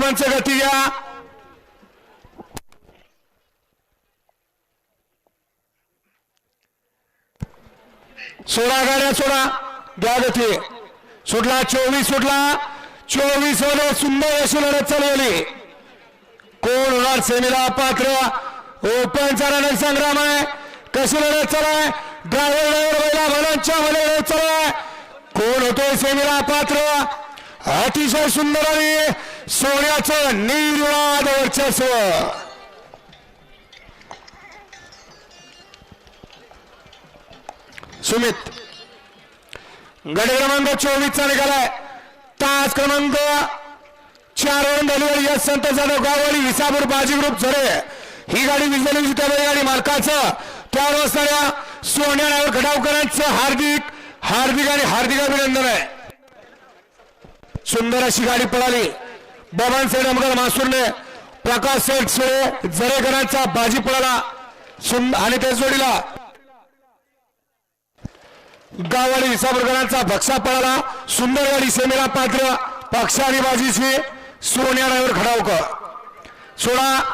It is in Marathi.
सरपंच गती घ्या सोळा गाड्या सोडा. घ्या गती. सुटला चोवीस सुटला. चोवीस वर सुंदर अशी लढत चालवली. कोण होणार सेमीला पात्र? ओपनचा रणन संग्राम आहे कशी लढत चालाय ड्रायव्हर ड्रायव्हर बैला भलांच्या मध्ये लढत चालाय कोण होतोय सेमीला पात्र? अतिशय सुंदर आणि सोन्याचं निर्वाद वर्चस्व. सुमित गड क्रमांक चोवीसचा निघालाय. तास क्रमांक चार वरून झाली यश संत जाधव गाववाली विसापूर बाजी ग्रुप झरे. ही गाडी विजली त्या गाडी मालकाचं. त्यावर असणाऱ्या सोन्या नावर खडावकरांचं हार्दिक हार्दिक आणि हार्दिक अभिनंदन आहे. सुंदर अशी गाडी पळाली. बबन सेठ अमगर मासूरने प्रकाश सेठ सुळे जरेकरांचा बाजी पळाला. आणि त्या जोडीला गाववाडी विसापूरकरांचा भक्षा पळाला. सुंदरवाडी सेमेला पात्र पक्ष आणि बाजीची सोन्या ड्रायव्हर खडावकर. सोळा